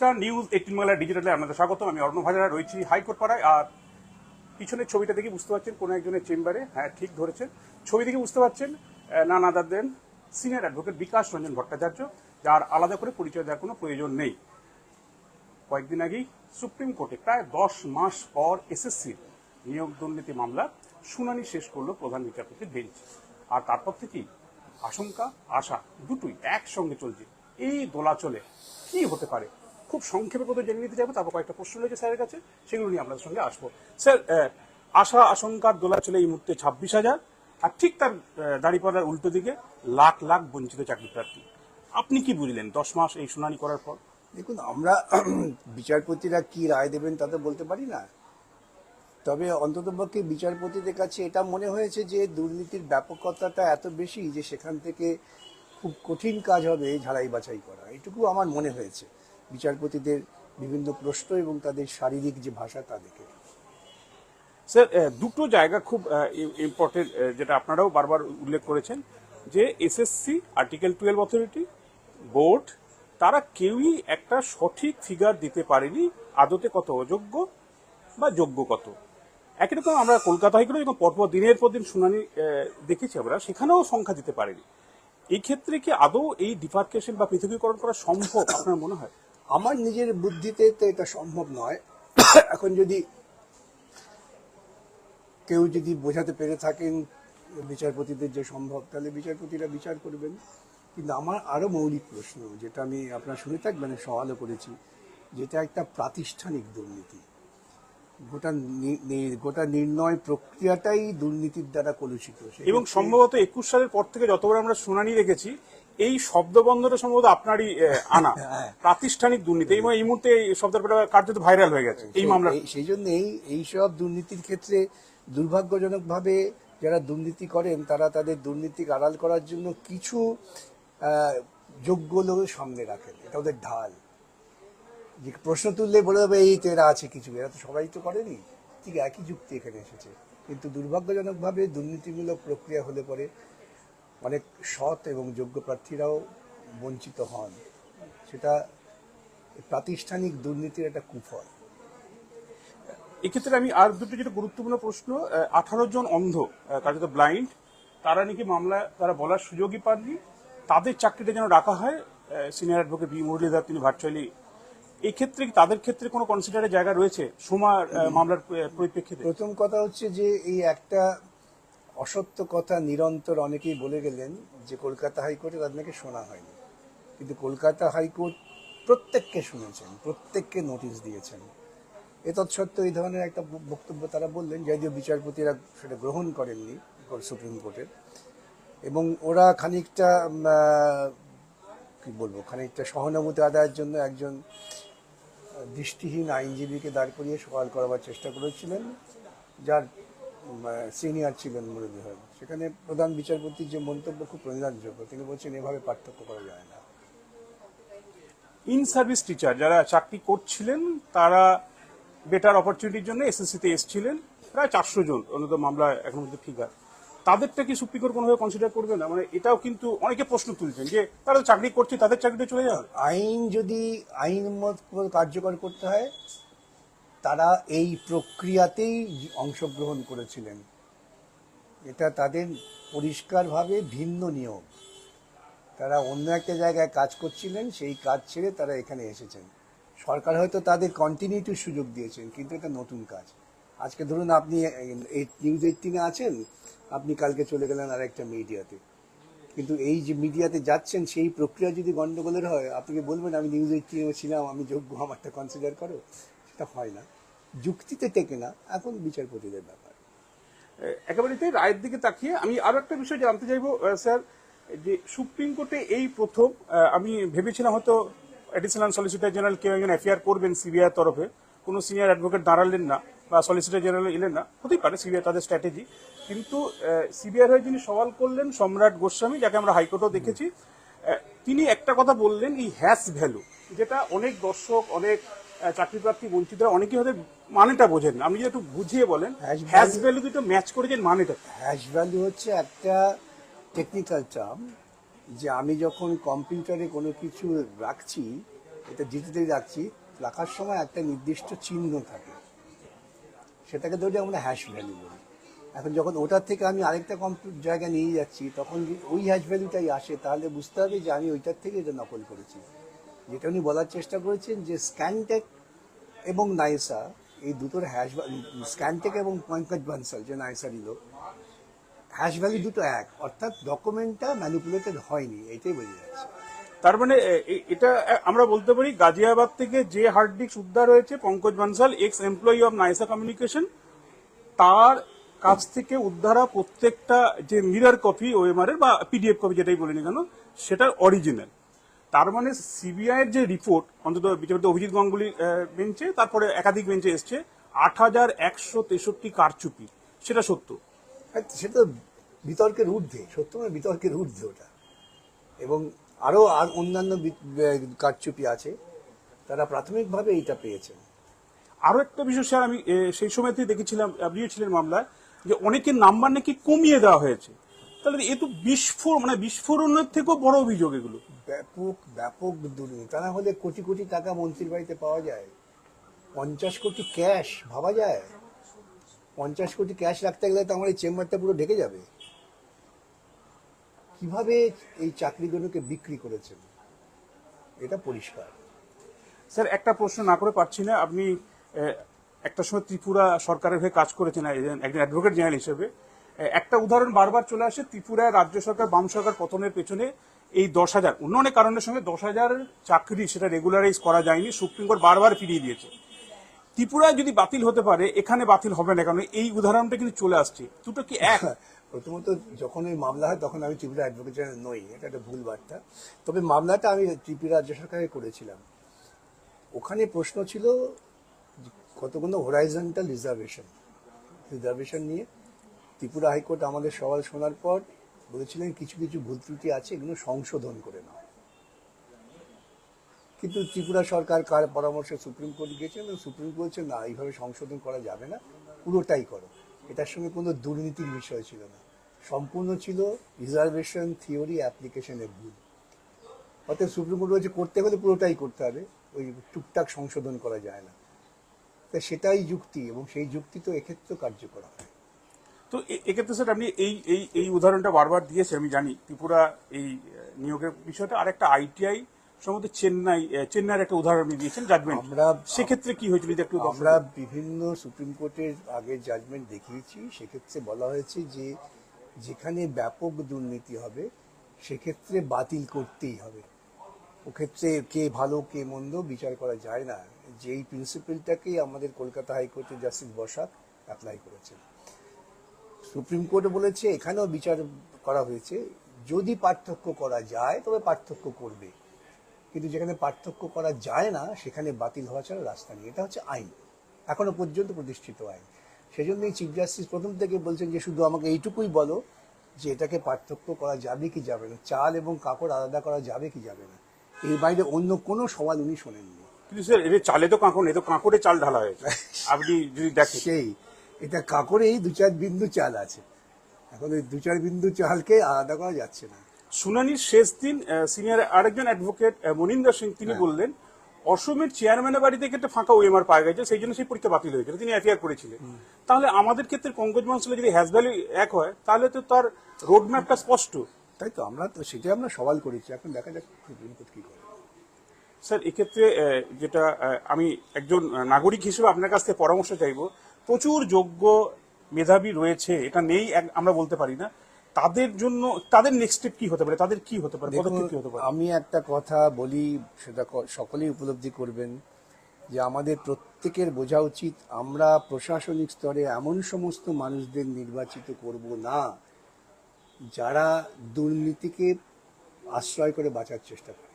নমস্কার news eighteen Bangla ডিজিটালে আপনাদের স্বাগত আমি অর্ণব হাজারা, রয়েছি হাইকোর্ট পাড়ায় আর পিছনের ছবিটা দেখে বুঝতে পারছেন কোনো একজনের চেম্বারে। হ্যাঁ ঠিক ধরেছেন। ছবি দেখে বুঝতে পারছেন না না দেন সিনিয়র অ্যাডভোকেট বিকাশ রঞ্জন ভট্টাচার্য, যার আলাদা করে পরিচয় দেওয়ার কোনো প্রয়োজন নেই। কয়েকদিন আগেই সুপ্রিম কোর্টে প্রায় দশ মাস পর এসএসসির নিয়োগ দুর্নীতি মামলা শুনানি শেষ করল প্রধান বিচারপতির বেঞ্চ। আর তারপর থেকেই আশঙ্কা, আশা দুটোই একসঙ্গে চলছে। এই দোলাচলে কি হতে পারে? খুব সংক্ষেপে প্রথমে জেনে নিতে যাব তারপর কয়েকটা প্রশ্ন রয়েছে স্যারের কাছে, সেগুলো নিয়ে আপনাদের সঙ্গে আসব। স্যার আশা আশঙ্কার দোলা দোলাচলে এই মুহূর্তে ছাব্বিশ হাজার, আর ঠিক তার দাঁড়িপাড়ার উল্টো দিকে লাখ লাখ বঞ্চিত চাকরি প্রার্থী আপনি কি বুঝলেন দশ মাস এই শুনানি করার পর? দেখুন, আমরা বিচারপতিরা কি রায় দেবেন তা তো বলতে পারি না। তবে অন্ততপক্ষে বিচারপতিদের কাছে এটা মনে হয়েছে যে দুর্নীতির ব্যাপকতাটা এত বেশি যে সেখান থেকে খুব কঠিন কাজ হবে ঝাড়াই বাছাই করা। এটুকু আমার মনে হয়েছে। বিচারপতিদের বিভিন্ন প্রশ্ন এবং তাদের শারীরিক যে ভাষা তা দেখে। স্যার দুটো জায়গা খুব ইম্পর্টেন্ট যেটা আপনারাও বারবার উল্লেখ করেছেন, যে SSC article twelve authority board তারা কেউই একটা সঠিক ফিগার দিতে পারেনি, আদতে কত অযোগ্য বা যোগ্য কত। একই রকম আমরা কলকাতা হাইকোর্টে যখন পরপর দিনের পর দিন শুনানি দেখেছি আমরা, সেখানেও সংখ্যা দিতে পারেনি। এই ক্ষেত্রে কি আদৌ এই ডিফার্কেশন বা পৃথকীকরণ করা সম্ভব আপনার মনে হয়? আমার নিজের বুদ্ধিতে তো এটা সম্ভব নয়। এখন যদি কেউ যদি বোঝাতে পেরে থাকেন বিচারপতিদের যে সম্ভব তাহলে বিচারপতিরা বিচার করবেন। কিন্তু আমার আরও মৌলিক প্রশ্ন যেটা আমি আপনার শুনে থাকবেন সওয়ালও করেছি যেটা একটা প্রাতিষ্ঠানিক দুর্নীতি। গোটা গোটা নির্ণয় প্রক্রিয়াটাই দুর্নীতির দ্বারা কলুষিত। এবং সম্ভবত একুশ সালের পর থেকে যতবার আমরা শুনানি রেখেছি এই শব্দ শব্দবন্ধটা সম্ভবত আপনারই আনা। হ্যাঁ। প্রাতিষ্ঠানিক দুর্নীতি। এবং এই মুহূর্তে এই শব্দটা কার্যত ভাইরাল হয়ে গেছে। এই মামলা এই- সেই জন্যই এইসব দুর্নীতির ক্ষেত্রে দুর্ভাগ্যজনকভাবে যারা দুর্নীতি করেন তারা তাদের দুর্নীতি আড়াল করার জন্য কিছু যোগ্য লোক সামনে রাখেন। এটা ওদের ঢাল। যে প্রশ্ন তুললে বলে দেবে এই তো এরা আছে কিছু। এরা তো সবাই তো করেনি। ঠিক একই যুক্তি এখানে এসেছে। কিন্তু দুর্ভাগ্যজনকভাবে দুর্নীতিমূলক প্রক্রিয়া হলে পরে অনেক সৎ এবং যোগ্য প্রার্থীরাও বঞ্চিত হন। সেটা প্রাতিষ্ঠানিক দুর্নীতির একটা কুফল। এক্ষেত্রে আমি আর দুটো যেটা গুরুত্বপূর্ণ প্রশ্ন আঠারো জন অন্ধ কার্যত ব্লাইন্ড তারা নাকি মামলা তারা বলার সুযোগই পাননি। তাদের চাকরিটা যেন রাখা হয় সিনিয়র অ্যাডভোকেট বি মুরলীধর তিনি ভার্চুয়ালি এই ক্ষেত্রে তাদের ক্ষেত্রে কোনো কনসিডারের জায়গা রয়েছে? সোমার মামলার পরিপ্রেক্ষিতে? প্রথম কথা হচ্ছে যে এই একটা অসত্য কথা নিরন্তর অনেকেই বলে গেলেন যে কলকাতা হাইকোর্টে তাদেরকে শোনা হয়নি। কিন্তু কলকাতা হাইকোর্ট প্রত্যেককে শুনেছেন, প্রত্যেককে নোটিশ দিয়েছেন। এ তৎসত্ত্বেও এই ধরনের একটা বক্তব্য তারা বললেন, যদিও বিচারপতিরা সেটা গ্রহণ করেননি সুপ্রিম কোর্টের এবং ওরা খানিকটা কি বলব, খানিকটা সহানুভূতি আদায়ের জন্য একজন দৃষ্টিহীন আইনজীবীকে দাঁড় করিয়ে সওয়াল করাবার চেষ্টা করেছিলেন, যার সিনিয়র ছিলেন মুরলীধর সেখানে প্রধান বিচারপতির যে মন্তব্য খুব প্রণিধানযোগ্য। তিনি বলছেন এভাবে পার্থক্য করা যায় না। ইন সার্ভিস টিচার যারা চাকরি করছিলেন তারা বেটার অপরচুনিটির জন্য এসএসসিতে এসছিলেন। প্রায় চারশো জন অন্তত মামলা এখন পর্যন্ত ফিগার তাদেরটা কি সুপ্রিম কোর্ট কোনোভাবে কনসিডার করবে না? মানে এটাও কিন্তু অনেকে প্রশ্ন তুলছেন যে তারা চাকরি করছে তাদের চাকরিটা চলে যাবে আইন যদি আইন মত কার্যকর করতে হয় তারা এই প্রক্রিয়াতেই অংশগ্রহণ করেছিলেন। এটা তাদের পরিষ্কারভাবে ভিন্ন নিয়ম। তারা অন্য একটা জায়গায় কাজ করছিলেন, সেই কাজ ছেড়ে তারা এখানে এসেছেন। সরকার হয়তো তাদের কন্টিনিউটির সুযোগ দিয়েছেন, কিন্তু এটা নতুন কাজ। আজকে ধরুন আপনি নিউজ এইটিনে আছেন, আপনি কালকে চলে গেলেন আর একটা মিডিয়াতে কিন্তু এই যে মিডিয়াতে যাচ্ছেন, সেই প্রক্রিয়া যদি গন্ডগোলের হয়, আপনি বলবেন, আমি নিউজ এইটিনে ছিলাম, আমি যোগ্য, আমারটা কনসিডার করো? সেটা হয় না, যুক্তিতে টেকে না, এখন বিচারপতিদের ব্যাপার। একেবারে রায়ের দিকে তাকিয়ে আমি আরও একটা বিষয় জানতে চাইব স্যার, যে সুপ্রিম কোর্টে এই প্রথম আমি ভেবেছিলাম হয়তো অ্যাডিশনাল সলিসিটর জেনারেল কেউ একজন এফআইআর করবেন সিবিআই তরফে, কোনো সিনিয়র অ্যাডভোকেট দাঁড়ালেন না বা সলিসিটর জেনারেল এলেন না, হতেই পারে সিবিআই তাদের স্ট্র্যাটেজি কিন্তু সিবিআই হয়ে যিনি সওয়াল করলেন সম্রাট গোস্বামী, যাকে আমরা হাইকোর্টেও দেখেছি তিনি একটা কথা বললেন এই হ্যাশ ভ্যালু, যেটা অনেক দর্শক, অনেক চাকরি প্রার্থী বঞ্চিতরা অনেকে হয়তো মানেটা বোঝেন আপনি যদি একটু বুঝিয়ে বলেন হ্যাশ ভ্যালু দুটো ম্যাচ করেছেন মানেটা হ্যাশ ভ্যালু হচ্ছে একটা টেকনিক্যাল টার্ম যে আমি যখন কম্পিউটারে কোনো কিছু রাখছি এটা ডিজিটালি রাখছি রাখার সময় একটা নির্দিষ্ট চিহ্ন থাকে। সেটাকে ধরে আমরা হ্যাশ ভ্যালু বলি। এখন যখন ওটার থেকে আমি আরেকটা কম্পিউট জায়গায় নিয়ে যাচ্ছি তখন ওই হ্যাশ ভ্যালুটাই আসে তাহলে বুঝতে হবে যে আমি ওইটার থেকে এটা নকল করেছি। যেটা উনি বলার চেষ্টা করেছেন যে স্ক্যানটেক এবং নাইসা, এই দুটোর হ্যাশ স্ক্যানটেক এবং পঙ্কজ বানসাল যে নাইসা নিল হ্যাশ ভ্যালু দুটো এক, অর্থাৎ ডকুমেন্টটা ম্যানিপুলেটেড হয়নি, এটাই বোঝা যাচ্ছে। তার মানে এটা আমরা বলতে পারি গাজিয়াবাদ থেকে যে হার্ড ডিস্ক উদ্ধার হয়েছে Pankaj Bansal ex employee of Nysa communication তার কাছ থেকে উদ্ধারা প্রত্যেকটা যে মিরার কপি ওএমআর এর বা পিডিএফ কপি যেটাই বলিনি কেন, সেটার অরিজিনাল তার মানে সিবিআই এর যে রিপোর্ট অন্তত বিচারপতি অভিজিৎ গঙ্গুলি বেঞ্চে তারপরে একাধিক বেঞ্চে এসছে আট হাজার একশো তেষট্টি কারচুপি। সেটা সত্য। হ্যাঁ, সেটা বিতর্কের ঊর্ধ্বে সত্য মানে বিতর্কের ঊর্ধ্বে ওটা। এবং আরও আর অন্যান্য কারচুপি আছে তারা প্রাথমিকভাবে এইটা পেয়েছেন। আরও একটা বিষয় স্যার আমি সেই সময়তে দেখেছিলাম আপনিও ছিলেন মামলায় যে অনেকের নাম্বার নাকি কমিয়ে দেওয়া হয়েছে। তাহলে এ তো বিস্ফোরণ মানে বিস্ফোরণের থেকেও বড় অভিযোগ এগুলো। ব্যাপক ব্যাপক দুর্নীতি। তা না হলে কোটি কোটি টাকা মন্ত্রীর বাড়িতে পাওয়া যায়। পঞ্চাশ কোটি ক্যাশ ভাবা যায়? পঞ্চাশ কোটি ক্যাশ রাখতে গেলে তো আমার এই চেম্বারটা পুরো ঢেকে যাবে। কীভাবে এই চাকরিগুলোকে বিক্রি করেছেন? এটা পরিষ্কার। স্যার একটা প্রশ্ন না করে পারছি না। আপনি একটা সময় ত্রিপুরা সরকারের হয়ে কাজ করেছেন একজন- অ্যাডভোকেট জেনারেল হিসেবে। একটা উদাহরণ বারবার চলে আসে, ত্রিপুরায় রাজ্য সরকার, বাম সরকার পতনের পেছনে এই দশ হাজার। অন্য অনেক কারণের সঙ্গে দশ হাজার চাকরি সেটা রেগুলারাইজ করা যায়নি, সুপ্রিম কোর্ট বারবার ফিরিয়ে দিয়েছে। ত্রিপুরায় যদি বাতিল হতে পারে, এখানে বাতিল হবে না কারণ এই উদাহরণটা কিন্তু চলে আসছে। দুটো কি এক? প্রথমত যখন ওই মামলা হয়, তখন আমি ত্রিপুরা অ্যাডভোকেট জেনারেল নই, এটা একটা ভুল বার্তা। তবে মামলাটা আমি ত্রিপুরা রাজ্য সরকারে করেছিলাম। ওখানে প্রশ্ন ছিল কতগুলো হোরাইজন্টাল রিজার্ভেশন রিজার্ভেশন নিয়ে ত্রিপুরা হাইকোর্ট আমাদের সওয়াল শোনার পর বলেছিলেন কিছু কিছু ভুল ত্রুটি আছে, এগুলো সংশোধন করে নাও। কিন্তু ত্রিপুরা সরকার কার পরামর্শে সুপ্রিম কোর্ট গিয়েছে? এবং সুপ্রিম কোর্ট বলছে, না, এইভাবে সংশোধন করা যাবে না, পুরোটাই করো। এটার সঙ্গে কোনো দুর্নীতির বিষয় ছিল না। সম্পূর্ণ ছিল রিজার্ভেশন থিওরি অ্যাপ্লিকেশনের ভুল। অর্থাৎ সুপ্রিম কোর্ট বলছে, করতে হলে পুরোটাই করতে হবে, ওই টুকটাক সংশোধন করা যায় না। তা সেটাই যুক্তি, এবং সেই যুক্তি তো এক্ষেত্রেও কার্যকর হয় তো এক্ষেত্রে স্যার আপনি এই এই এই উদাহরণটা বারবার দিয়েছেন আমি জানি। ত্রিপুরা এই নিয়োগের বিষয়টা আর একটা আইটিআই সম্ভবত চেন্নাই চেন্নাইয়ের একটা উদাহরণ আপনি দিয়েছেন জাজমেন্ট আমরা- সেক্ষেত্রে কি হয়েছিল একটু আমরা বিভিন্ন সুপ্রিম কোর্টের আগে জাজমেন্ট দেখিয়েছি। সেক্ষেত্রে বলা হয়েছে যে যেখানে ব্যাপক দুর্নীতি হবে সেক্ষেত্রে বাতিল করতেই হবে। ওক্ষেত্রে কে ভালো কে মন্দ বিচার করা যায় না। যেই প্রিন্সিপালটাকেই আমাদের কলকাতা হাইকোর্টের জাস্টিস বসাক অ্যাপ্লাই করেছেন। সুপ্রিম কোর্টে বলেছে এখানেও বিচার করা হয়েছে। যদি পার্থক্য করা যায় তবে পার্থক্য করবে। কিন্তু যেখানে পার্থক্য করা যায় না সেখানে বাতিল হওয়া ছাড়া রাস্তা নেই। এটা হচ্ছে আইন। এখনও পর্যন্ত প্রতিষ্ঠিত আইন। সেই জন্যই চিফ জাস্টিস প্রথম থেকে বলছেন যে শুধু আমাকে এইটুকুই বলো যে এটাকে পার্থক্য করা যাবে কি যাবে না। চাল এবং কাপড় আলাদা করা যাবে কি যাবে না? এর বাইরে অন্য কোনো সওয়াল উনি শোনেননি। কিন্তু স্যার এর চালে তো কাঁকড় নেই তো কাঁকড়ে চাল ঢালা হয়েছে। আপনি যদি দেখেন। সেই। এটা কাকরেই দু চার বিন্দু চাল আছে। এখন ওই দু চার বিন্দু চালকে আলাদা করা যাচ্ছে না। শুনানির শেষ দিন সিনিয়র আরেকজন অ্যাডভোকেট মনিন্দর সিং তিনি হ্যাঁ। বললেন অসমের চেয়ারম্যানের বাড়ি থেকে একটা ফাঁকা ওএমআর পাওয়া গেছে সেই জন্য সেই পরীক্ষা বাতিল হয়েছিল তিনি এফআইআর করেছিলেন। তাহলে আমাদের ক্ষেত্রে পঙ্কজ মানসলে যদি হ্যাজ ভ্যালু এক হয় তাহলে তো তার রোড ম্যাপটা স্পষ্ট। তাই তো আমরা তো সেটাই আমরা সওয়াল করেছি এখন দেখা যাক সুপ্রিম কোর্ট কি করে। স্যার এক্ষেত্রে যেটা আমি একজন নাগরিক হিসেবে আপনার কাছ থেকে পরামর্শ চাইব প্রচুর যোগ্য মেধাবী রয়েছে, এটা নেই আমরা বলতে পারি না। তাদের জন্য, তাদের নেক্সট স্টেপ কি হতে পারে, তাদের কি হতে পারে কি হতে পারে? আমি একটা কথা বলি, সেটা সকলেই উপলব্ধি করবেন, যে আমাদের প্রত্যেকের বোঝা উচিত, আমরা প্রশাসনিক স্তরে এমন সমস্ত মানুষদের নির্বাচিত করব না, যারা দুর্নীতিকে আশ্রয় করে বাঁচার চেষ্টা করে।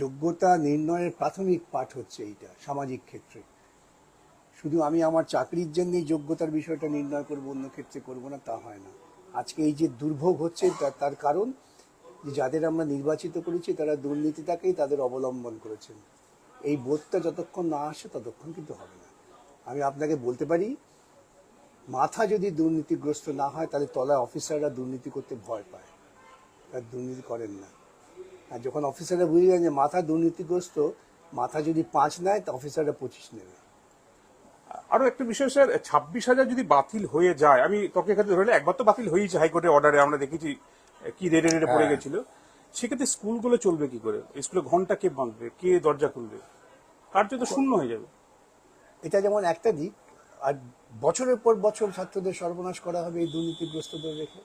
যোগ্যতা নির্ণয়ের প্রাথমিক পাঠ হচ্ছে এইটা, সামাজিক ক্ষেত্রে। শুধু আমি আমার চাকরির জন্যই যোগ্যতার বিষয়টা নির্ণয় করব, অন্য ক্ষেত্রে করব না, তা হয় না। আজকে এই যে দুর্ভোগ হচ্ছে তার কারণ যে যাদের আমরা নির্বাচিত করেছি, তারা দুর্নীতিটাকেই তাদের অবলম্বন করেছেন। এই বোধটা যতক্ষণ না আসে, ততক্ষণ কিন্তু হবে না। আমি আপনাকে বলতে পারি, মাথা যদি দুর্নীতিগ্রস্ত না হয়, তাহলে তলায় অফিসাররা দুর্নীতি করতে ভয় পায়। তার দুর্নীতি করেন না। আর যখন অফিসাররা বুঝে যান যে মাথা দুর্নীতিগ্রস্ত, মাথা যদি পাঁচ নেয়, তা অফিসাররা পঁচিশ নেবে। আরও একটা বিষয় স্যার ছাব্বিশ হাজার যদি বাতিল হয়ে যায় আমি তোকে এখানে ধরলে একবার তো বাতিল হয়েছে হাইকোর্টের অর্ডারে আমরা দেখেছি কি রেডে রেডে পড়ে হ্যাঁ। গেছিল। সেক্ষেত্রে স্কুলগুলো চলবে কি করে? স্কুলে ঘণ্টা কে বাঁধবে? কে দরজা খুলবে? কার্য তো শূন্য হয়ে যাবে। এটা যেমন একটা দিক আর বছরের পর বছর ছাত্রদের সর্বনাশ করা হবে এই দুর্নীতিগ্রস্তদের রেখে।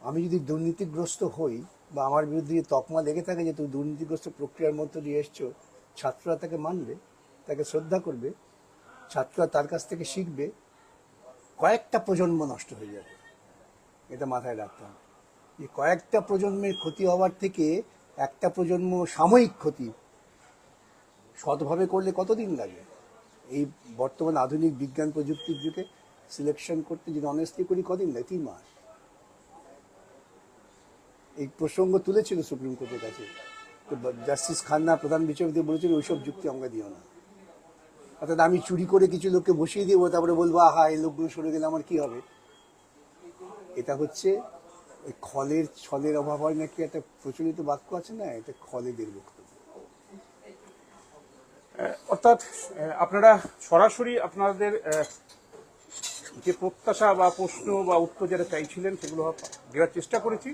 আমি যদি দুর্নীতিগ্রস্ত হই বা আমার বিরুদ্ধে তকমা লেগে থাকে যে তুমি দুর্নীতিগ্রস্ত প্রক্রিয়ার মধ্য দিয়ে এসছো ছাত্ররা তাকে মানবে তাকে শ্রদ্ধা করবে ছাত্ররা তার কাছ থেকে শিখবে, কয়েকটা প্রজন্ম নষ্ট হয়ে যাবে। এটা মাথায় রাখতে হবে। যে কয়েকটা প্রজন্মের ক্ষতি হওয়ার থেকে একটা প্রজন্ম সাময়িক ক্ষতি সৎভাবে করলে কতদিন লাগে? এই বর্তমান আধুনিক বিজ্ঞান প্রযুক্তির যুগে সিলেকশন করতে যদি অনেস্টলি করি, কদিন লাগে? তিন মাস। এই প্রসঙ্গ তুলেছিল সুপ্রিম কোর্টের কাছে। তো জাস্টিস খান্না প্রধান বিচারপতি বলেছিল, ওইসব যুক্তি আমরা দিও না। অর্থাৎ আমি চুরি করে কিছু লোককে বসিয়ে দিব, তারপরে বলব, আহা, এই লোকগুলো সরে গেলে আমার কি হবে? এটা হচ্ছে ওই খলের, ছলের অভাব হয় নাকি? একটা প্রচলিত বাক্য আছে না? এটা খলেদের বক্তব্য। অর্থাৎ আপনারা সরাসরি আপনাদের যে প্রত্যাশা বা প্রশ্ন বা উত্তর যেটা চাইছিলেন, সেগুলো দেওয়ার চেষ্টা করেছি।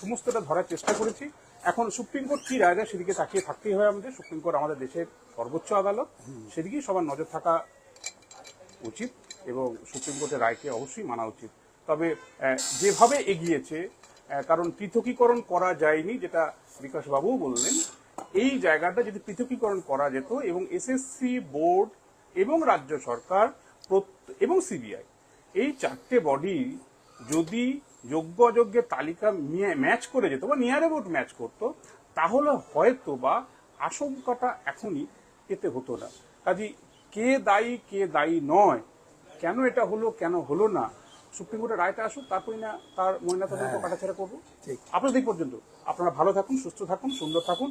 সমস্তটা ধরার চেষ্টা করেছি। এখন সুপ্রিম কোর্ট কি রায় দেয় সেদিকে তাকিয়ে থাকতেই হয় আমাদের। সুপ্রিম কোর্ট আমাদের দেশের সর্বোচ্চ আদালত, সেদিকেই সবার নজর থাকা উচিত এবং সুপ্রিম কোর্টের রায়কে অবশ্যই মানা উচিত। তবে যেভাবে এগিয়েছে কারণ পৃথকীকরণ করা যায়নি, যেটা বিকাশ বাবুও বললেন, এই জায়গাটা যদি পৃথকীকরণ করা যেত এবং এসএসসি বোর্ড এবং রাজ্য সরকার এবং সিবিআই এই চারটে বডি যদি যোগ্য অযোগ্যের তালিকা নিয়ে ম্যাচ করে যেত বা নিয়ার অ্যাবাউট ম্যাচ করতো তাহলে হয়তো বা আশঙ্কাটা এখনই এতে হতো না। কাজে কে দায়ী কে দায়ী নয় কেন এটা হলো কেন হলো না সুপ্রিম কোর্টের রায়টা আসুক তারপরে না তার ময়না ময়নাতদন্ত কাটাছেড়া করব। ঠিক। আপনাদের পর্যন্ত। আপনারা ভালো থাকুন সুস্থ থাকুন সুন্দর থাকুন।